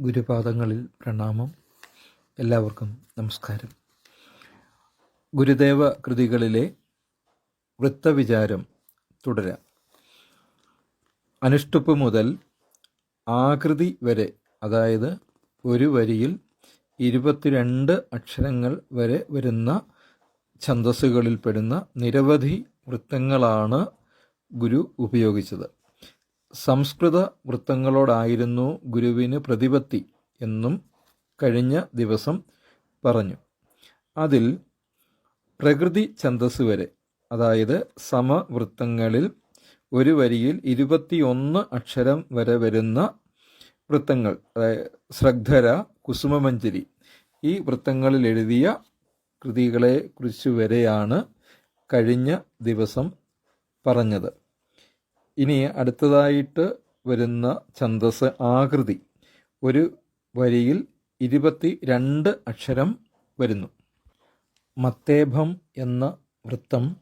ഗുരുപാദങ്ങളിൽ പ്രണാമം. എല്ലാവർക്കും നമസ്കാരം. ഗുരുദേവ കൃതികളിലെ വൃത്തവിചാരം തുടരാം. അനുഷ്ടുപ്പ് മുതൽ ആകൃതി വരെ അതായത് ഒരു വരിയിൽ ഇരുപത്തിരണ്ട് അക്ഷരങ്ങൾ വരെ വരുന്ന ഛന്തസ്സുകളിൽപ്പെടുന്ന നിരവധി വൃത്തങ്ങളാണ് ഗുരു ഉപയോഗിച്ചത്. സംസ്കൃത വൃത്തങ്ങളോടായിരുന്നു ഗുരുവിന് പ്രതിപത്തി എന്നും കഴിഞ്ഞ ദിവസം പറഞ്ഞു. അതിൽ പ്രകൃതി ഛന്ദസ് വരെ അതായത് സമവൃത്തങ്ങളിൽ ഒരു വരിയിൽ ഇരുപത്തിയൊന്ന് അക്ഷരം വരെ വരുന്ന വൃത്തങ്ങൾ അതായത് ശ്രദ്ധര കുസുമമഞ്ചരി ഈ വൃത്തങ്ങളിൽ എഴുതിയ കൃതികളെ കുറിച്ച് വരെയാണ് കഴിഞ്ഞ ദിവസം പറഞ്ഞത്. ഇനി അടുത്തതായിട്ട് വരുന്ന ഛന്ദസ് ആകൃതി. ഒരു വരിയിൽ ഇരുപത്തി രണ്ട് അക്ഷരം വരുന്നു. മത്തേഭം എന്ന വൃത്തം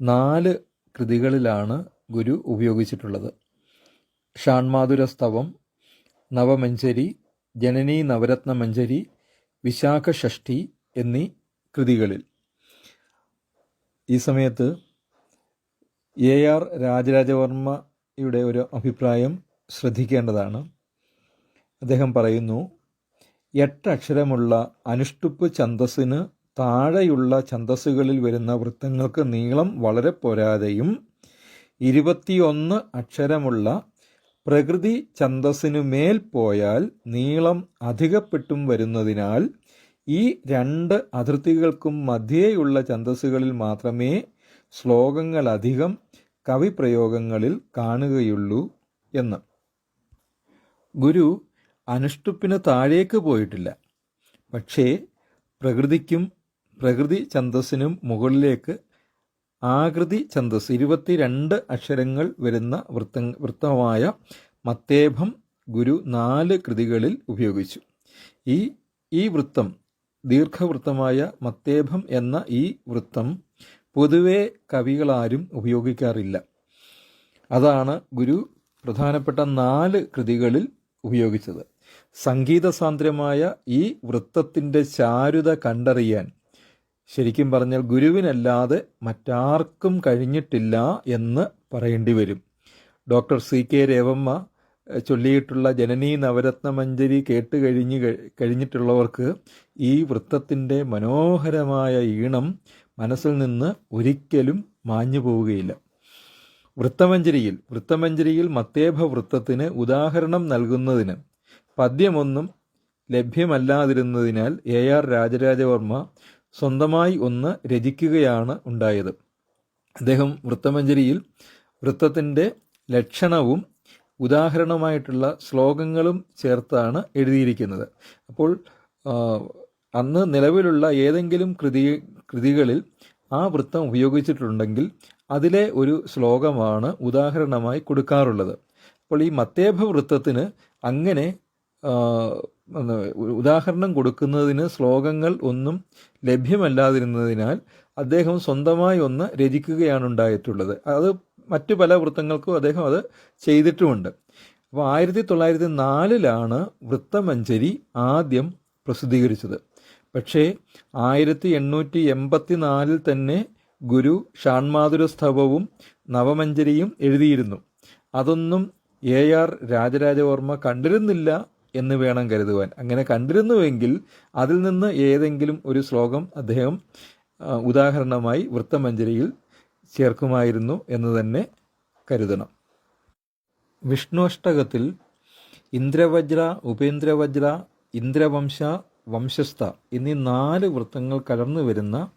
നാല് കൃതികളിലാണ് ഗുരു ഉപയോഗിച്ചിട്ടുള്ളത്. ഷാൺമാതുരസ്തവം നവമഞ്ചരി ജനനി നവരത്ന മഞ്ചരി എന്നീ കൃതികളിൽ. ഈ സമയത്ത് എ ആർ രാജരാജവർമ്മയുടെ ഒരു അഭിപ്രായം ശ്രദ്ധിക്കേണ്ടതാണ്. അദ്ദേഹം പറയുന്നു എട്ടക്ഷരമുള്ള അനുഷ്ടുപ്പ് ഛന്തസ്സിന് താഴെയുള്ള ഛന്തസ്സുകളിൽ വരുന്ന വൃത്തങ്ങൾക്ക് നീളം വളരെ പോരാതെയും ഇരുപത്തിയൊന്ന് അക്ഷരമുള്ള പ്രകൃതി ഛന്തസ്സിനു മേൽ പോയാൽ നീളം അധികപ്പെട്ടും വരുന്നതിനാൽ ഈ രണ്ട് അതിർത്തികൾക്കും മധ്യേയുള്ള ഛന്തസ്സുകളിൽ മാത്രമേ ശ്ലോകങ്ങളധികം കവിപ്രയോഗങ്ങളിൽ കാണുകയുള്ളൂ എന്ന്. ഗുരു അനുഷ്ടുപ്പിന് താഴേക്ക് പോയിട്ടില്ല. പക്ഷേ പ്രകൃതിക്കും പ്രകൃതി ഛന്തസ്സിനും മുകളിലേക്ക് ആകൃതി ഛന്തസ് ഇരുപത്തിരണ്ട് അക്ഷരങ്ങൾ വരുന്ന വൃത്ത വൃത്തമായ മത്തേഭം ഗുരു നാല് കൃതികളിൽ ഉപയോഗിച്ചു. ഈ ഈ വൃത്തം ദീർഘവൃത്തമായ മത്തേഭം എന്ന ഈ വൃത്തം പൊതുവെ കവികളാരും ഉപയോഗിക്കാറില്ല. അതാണ് ഗുരു പ്രധാനപ്പെട്ട നാല് കൃതികളിൽ ഉപയോഗിച്ചത്. സംഗീതസാന്ദ്രമായ ഈ വൃത്തത്തിന്റെ ചാരുത കണ്ടറിയാൻ ശരിക്കും പറഞ്ഞാൽ ഗുരുവിനല്ലാതെ മറ്റാർക്കും കഴിഞ്ഞിട്ടില്ല എന്ന് പറയേണ്ടി വരും. ഡോക്ടർ സി കെ രേവമ്മ ചൊല്ലിയിട്ടുള്ള ജനനീ നവരത്നമഞ്ജരി കേട്ട് കഴിഞ്ഞ് കഴിഞ്ഞിട്ടുള്ളവർക്ക് ഈ വൃത്തത്തിന്റെ മനോഹരമായ ഈണം മനസ്സിൽ നിന്ന് ഒരിക്കലും മാഞ്ഞു പോവുകയില്ല. വൃത്തമഞ്ജരിയിൽ വൃത്തമഞ്ജരിയിൽ മത്തേഭ വൃത്തത്തിന് ഉദാഹരണം നൽകുന്നതിന് പദ്യമൊന്നും ലഭ്യമല്ലാതിരുന്നതിനാൽ എ ആർ രാജരാജവർമ്മ സ്വന്തമായി ഒന്ന് രചിക്കുകയാണ് ഉണ്ടായത്. അദ്ദേഹം വൃത്തമഞ്ജരിയിൽ വൃത്തത്തിന്റെ ലക്ഷണവും ഉദാഹരണമായിട്ടുള്ള ശ്ലോകങ്ങളും ചേർത്താണ് എഴുതിയിരിക്കുന്നത്. അപ്പോൾ അന്ന് നിലവിലുള്ള ഏതെങ്കിലും കൃതി കൃതികളിൽ ആ വൃത്തം ഉപയോഗിച്ചിട്ടുണ്ടെങ്കിൽ അതിലെ ഒരു ശ്ലോകമാണ് ഉദാഹരണമായി കൊടുക്കാറുള്ളത്. അപ്പോൾ ഈ മത്തേഭ വൃത്തത്തിന് അങ്ങനെ ഉദാഹരണം കൊടുക്കുന്നതിന് ശ്ലോകങ്ങൾ ഒന്നും ലഭ്യമല്ലാതിരുന്നതിനാൽ അദ്ദേഹം സ്വന്തമായി ഒന്ന് രചിക്കുകയാണ് ഉണ്ടായിട്ടുള്ളത്. അത് മറ്റു പല വൃത്തങ്ങൾക്കും അദ്ദേഹം അത് ചെയ്തിട്ടുമുണ്ട്. അപ്പോൾ ആയിരത്തി തൊള്ളായിരത്തി നാലിലാണ് വൃത്തമഞ്ചരി ആദ്യം പ്രസിദ്ധീകരിച്ചത്. പക്ഷേ ആയിരത്തി എണ്ണൂറ്റി എൺപത്തി നാലിൽ തന്നെ ഗുരു ഷാൺമാതുരസ്തവവും നവമഞ്ചരിയും എഴുതിയിരുന്നു. അതൊന്നും എ ആർ രാജരാജവർമ്മ കണ്ടിരുന്നില്ല എന്ന് വേണം കരുതുവാൻ. അങ്ങനെ കണ്ടിരുന്നുവെങ്കിൽ അതിൽ നിന്ന് ഏതെങ്കിലും ഒരു ശ്ലോകം അദ്ദേഹം ഉദാഹരണമായി വൃത്തമഞ്ജരിയിൽ ചേർക്കുമായിരുന്നു എന്ന് തന്നെ കരുതണം. വിഷ്ണുഷ്ടകത്തിൽ ഇന്ദ്രവജ്ര ഉപേന്ദ്രവജ്ര ഇന്ദ്രവംശ വംശസ്ഥ എന്നീ നാല് വൃത്തങ്ങൾ കലർന്നു വരുന്ന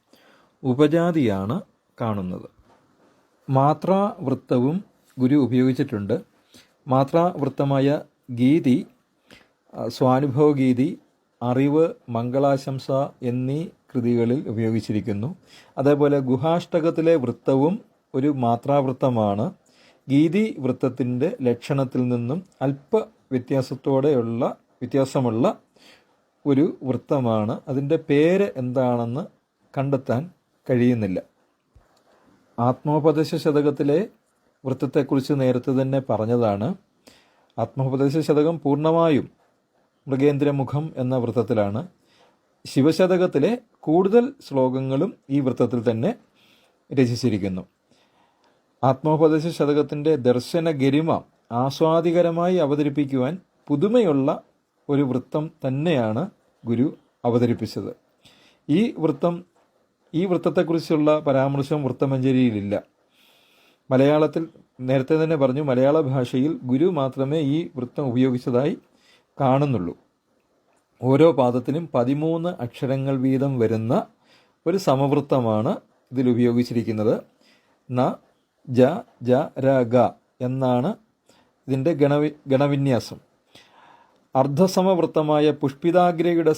ഉപജാതിയാണ് കാണുന്നത്. മാത്രാവൃത്തവും ഗുരു ഉപയോഗിച്ചിട്ടുണ്ട്. മാത്രാവൃത്തമായ ഗീതി സ്വാനുഭവഗീതി അറിവ് മംഗളാശംസ എന്നീ കൃതികളിൽ ഉപയോഗിച്ചിരിക്കുന്നു. അതേപോലെ ഗുഹാഷ്ടകത്തിലെ വൃത്തവും ഒരു മാത്രാവൃത്തമാണ്. ഗീതി വൃത്തത്തിന്റെ ലക്ഷണത്തിൽ നിന്നും അല്പ വ്യത്യാസത്തോടെയുള്ള വ്യത്യാസമുള്ള ഒരു വൃത്തമാണ്. അതിന്റെ പേര് എന്താണെന്ന് കണ്ടെത്താൻ കഴിയുന്നില്ല. ആത്മോപദേശ ശതകത്തിലെ വൃത്തത്തെക്കുറിച്ച് നേരത്തെ തന്നെ പറഞ്ഞതാണ്. ആത്മോപദേശ ശതകം പൂർണമായും മൃഗേന്ദ്രമുഖം എന്ന വൃത്തത്തിലാണ്. ശിവശതകത്തിലെ കൂടുതൽ ശ്ലോകങ്ങളും ഈ വൃത്തത്തിൽ തന്നെ രചിച്ചിരിക്കുന്നു. ആത്മോപദേശ ശതകത്തിന്റെ ദർശന ഗരിമ ആസ്വാദികരമായി അവതരിപ്പിക്കുവാൻ പുതുമയുള്ള ഒരു വൃത്തം തന്നെയാണ് ഗുരു അവതരിപ്പിച്ചത്. ഈ വൃത്തം ഈ വൃത്തത്തെക്കുറിച്ചുള്ള പരാമർശം വൃത്തമഞ്ജരിയിലില്ല മലയാളത്തിൽ നേരത്തെ തന്നെ പറഞ്ഞു മലയാള ഭാഷയിൽ ഗുരു മാത്രമേ ഈ വൃത്തം ഉപയോഗിച്ചതായി കാണുന്നുള്ളൂ. ഓരോ പാദത്തിനും പതിമൂന്ന് അക്ഷരങ്ങൾ വീതം വരുന്ന ഒരു സമവൃത്തമാണ് ഇതിൽ ഉപയോഗിച്ചിരിക്കുന്നത്. ന ജ ജ ര ഗ എന്നാണ് ഇതിന്റെ ഗണവി ഗണവിന്യാസം. അർദ്ധസമവൃത്തമായ പുഷ്പിതാഗ്രയുടെ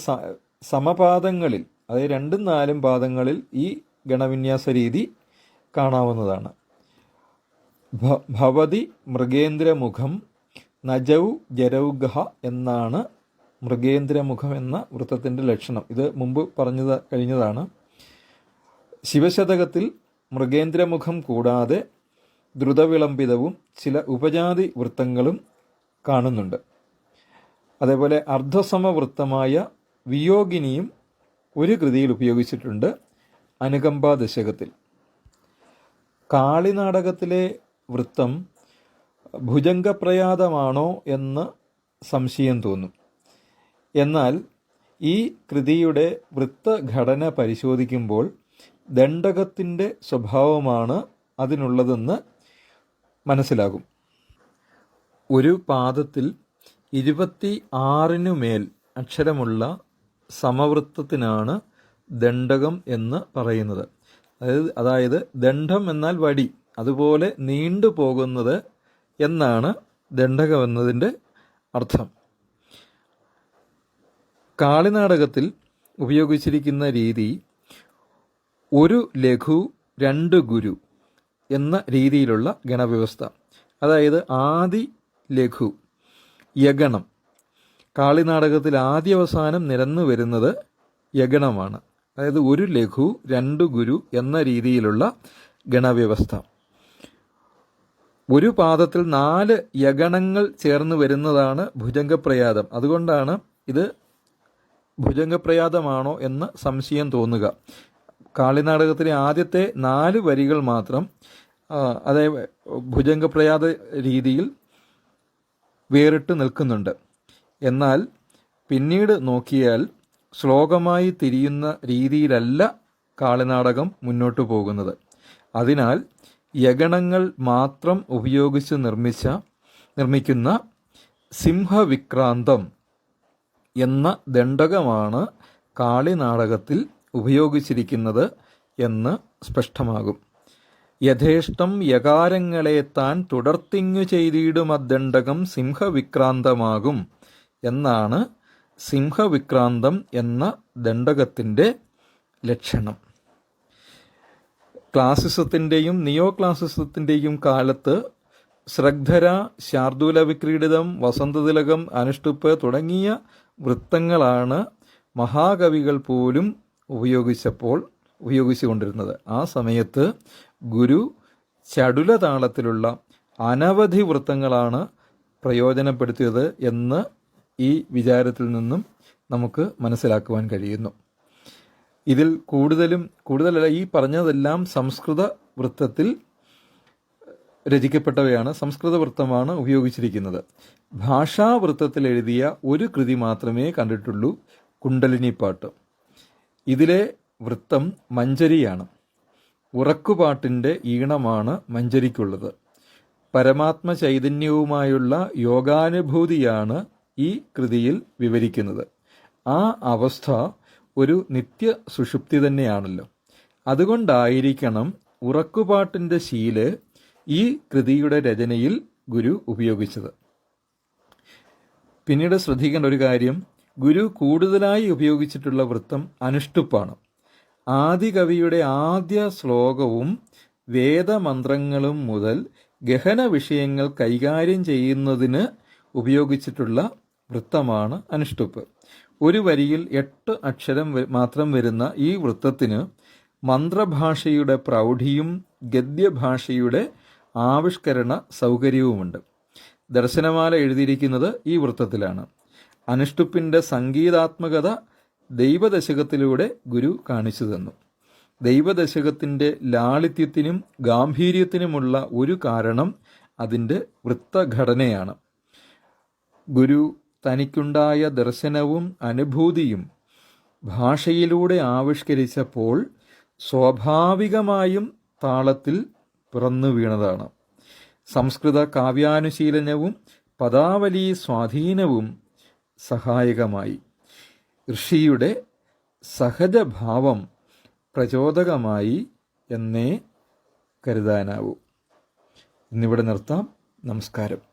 സമപാദങ്ങളിൽ അതായത് രണ്ടും നാലും പാദങ്ങളിൽ ഈ ഗണവിന്യാസ രീതി കാണാവുന്നതാണ്. ഭവതി മൃഗേന്ദ്രമുഖം നജൗ ജരൗഗഹ എന്നാണ് മൃഗേന്ദ്രമുഖം എന്ന വൃത്തത്തിന്റെ ലക്ഷണം. ഇത് മുമ്പ് പറഞ്ഞത് കഴിഞ്ഞതാണ്. ശിവശതകത്തിൽ മൃഗേന്ദ്രമുഖം കൂടാതെ ദ്രുതവിളംബിതവും ചില ഉപജാതി വൃത്തങ്ങളും കാണുന്നുണ്ട്. അതേപോലെ അർദ്ധസമവൃത്തമായ വിയോഗിനിയും ഒരു കൃതിയിൽ ഉപയോഗിച്ചിട്ടുണ്ട് അനുകമ്പാ ദശകത്തിൽ. കാളിനാടകത്തിലെ വൃത്തം ഭുജംഗപ്രയാതമാണോ എന്ന് സംശയം തോന്നും. എന്നാൽ ഈ കൃതിയുടെ വൃത്തഘടന പരിശോധിക്കുമ്പോൾ ദണ്ഡകത്തിന്റെ സ്വഭാവമാണ് അതിനുള്ളതെന്ന് മനസ്സിലാകും. ഒരു പാദത്തിൽ ഇരുപത്തി ആറിനു മേൽ അക്ഷരമുള്ള സമവൃത്തത്തിനാണ് ദണ്ഡകം എന്ന് പറയുന്നത്. അതായത് അതായത് ദണ്ഡം എന്നാൽ വടി അതുപോലെ നീണ്ടു പോകുന്നത് എന്നാണ് ദണ്ഡകം എന്നതിന്റെ അർത്ഥം. കാളിനാടകത്തിൽ ഉപയോഗിച്ചിരിക്കുന്ന രീതി ഒരു ലഘു രണ്ട് ഗുരു എന്ന രീതിയിലുള്ള ഗണവ്യവസ്ഥ. അതായത് ആദി ലഘു യഗണം. കാളിനാടകത്തിൽ ആദ്യവസാനം നിരന്നു വരുന്നത് യഗണമാണ്. അതായത് ഒരു ലഘു രണ്ട് ഗുരു എന്ന രീതിയിലുള്ള ഗണവ്യവസ്ഥ. ഒരു പാദത്തിൽ നാല് യഗണങ്ങൾ ചേർന്ന് വരുന്നതാണ് ഭുജംഗപ്രയാതം. അതുകൊണ്ടാണ് ഇത് ഭുജംഗപ്രയാതമാണോ എന്ന് സംശയം തോന്നുക. കാളിനാടകത്തിലെ ആദ്യത്തെ നാല് വരികൾ മാത്രം അതായത് ഭുജംഗപ്രയാത രീതിയിൽ വേറിട്ട് നിൽക്കുന്നുണ്ട്. എന്നാൽ പിന്നീട് നോക്കിയാൽ ശ്ലോകമായി തിരിയുന്ന രീതിയിലല്ല കാളിനാടകം മുന്നോട്ടു പോകുന്നത്. അതിനാൽ യഗണങ്ങൾ മാത്രം ഉപയോഗിച്ച് നിർമ്മിച്ച നിർമ്മിക്കുന്ന സിംഹവിക്രാന്തം എന്ന ദണ്ഡകമാണ് കാളിനാടകത്തിൽ ഉപയോഗിച്ചിരിക്കുന്നത് എന്ന് സ്പഷ്ടമാകും. യഥേഷ്ടം യകാരങ്ങളെ താൻ തുടർത്തിങ്ങു ചെയ്തിടുമദ്ദണ്ഡകം സിംഹവിക്രാന്തമാകും എന്നാണ് സിംഹവിക്രാന്തം എന്ന ദണ്ഡകത്തിന്റെ ലക്ഷണം. ക്ലാസിസത്തിന്റെയും നിയോ ക്ലാസിസത്തിന്റെയും കാലത്ത് ശ്രദ്ധര ശാർദൂല വിക്രീഡിതം വസന്തതിലകം അനുഷ്ടുപ്പ് തുടങ്ങിയ വൃത്തങ്ങളാണ് മഹാകവികൾ പോലും ഉപയോഗിച്ചപ്പോൾ ഉപയോഗിച്ചുകൊണ്ടിരുന്നത്. ആ സമയത്ത് ഗുരു ചടുല താളത്തിലുള്ള അനവധി വൃത്തങ്ങളാണ് പ്രയോജനപ്പെടുത്തിയത് എന്ന് ഈ വിചാരത്തിൽ നിന്നും നമുക്ക് മനസ്സിലാക്കുവാൻ കഴിയുന്നു. ഇതിൽ കൂടുതലും കൂടുതലല്ല ഈ പറഞ്ഞതെല്ലാം സംസ്കൃത വൃത്തത്തിൽ രചിക്കപ്പെട്ടവയാണ് സംസ്കൃത വൃത്തമാണ് ഉപയോഗിച്ചിരിക്കുന്നത്. ഭാഷാവൃത്തത്തിൽ എഴുതിയ ഒരു കൃതി മാത്രമേ കണ്ടിട്ടുള്ളൂ കുണ്ടലിനി പാട്ട്. ഇതിലെ വൃത്തം മഞ്ചരിയാണ്. ഉറക്കുപാട്ടിന്റെ ഈണമാണ് മഞ്ചരിക്കുള്ളത്. പരമാത്മ ചൈതന്യവുമായുള്ള യോഗാനുഭൂതിയാണ് ഈ കൃതിയിൽ വിവരിക്കുന്നത്. ആ അവസ്ഥ ഒരു നിത്യ സുഷുപ്തി തന്നെയാണല്ലോ. അതുകൊണ്ടായിരിക്കണം ഉറക്കുപാട്ടിന്റെ ശീൽ ഈ കൃതിയുടെ രചനയിൽ ഗുരു ഉപയോഗിച്ചത്. പിന്നീട് ശ്രദ്ധിക്കേണ്ട ഒരു കാര്യം ഗുരു കൂടുതലായി ഉപയോഗിച്ചിട്ടുള്ള വൃത്തം അനുഷ്ടുപ്പാണ്. ആദികവിയുടെ ആദ്യ ശ്ലോകവും വേദമന്ത്രങ്ങളും മുതൽ ഗഹന വിഷയങ്ങൾ കൈകാര്യം ചെയ്യുന്നതിന് ഉപയോഗിച്ചിട്ടുള്ള വൃത്തമാണ് അനുഷ്ടുപ്പ്. ഒരു വരിയിൽ എട്ട് അക്ഷരം മാത്രം വരുന്ന ഈ വൃത്തത്തിന് മന്ത്രഭാഷയുടെ പ്രൗഢിയും ഗദ്യഭാഷയുടെ ആവിഷ്കരണ സൗകര്യവുമുണ്ട്. ദർശനമാല എഴുതിയിരിക്കുന്നത് ഈ വൃത്തത്തിലാണ്. അനുഷ്ടുപ്പിന്റെ സംഗീതാത്മകത ദൈവദശകത്തിലൂടെ ഗുരു കാണിച്ചു തന്നു. ദൈവദശകത്തിന്റെ ലാളിത്യത്തിനും ഗാംഭീര്യത്തിനുമുള്ള ഒരു കാരണം അതിന്റെ വൃത്തഘടനയാണ്. ഗുരു തനിക്കുണ്ടായ ദർശനവും അനുഭൂതിയും ഭാഷയിലൂടെ ആവിഷ്കരിച്ചപ്പോൾ സ്വാഭാവികമായും താളത്തിൽ പിറന്നു വീണതാണ്. സംസ്കൃത കാവ്യാനുശീലനവും പദാവലി സ്വാധീനവും സഹായകമായി. ഋഷിയുടെ സഹജഭാവം പ്രചോദകമായി എന്നേ കരുതാനാവൂ. ഇന്നിവിടെ നിർത്താം. നമസ്കാരം.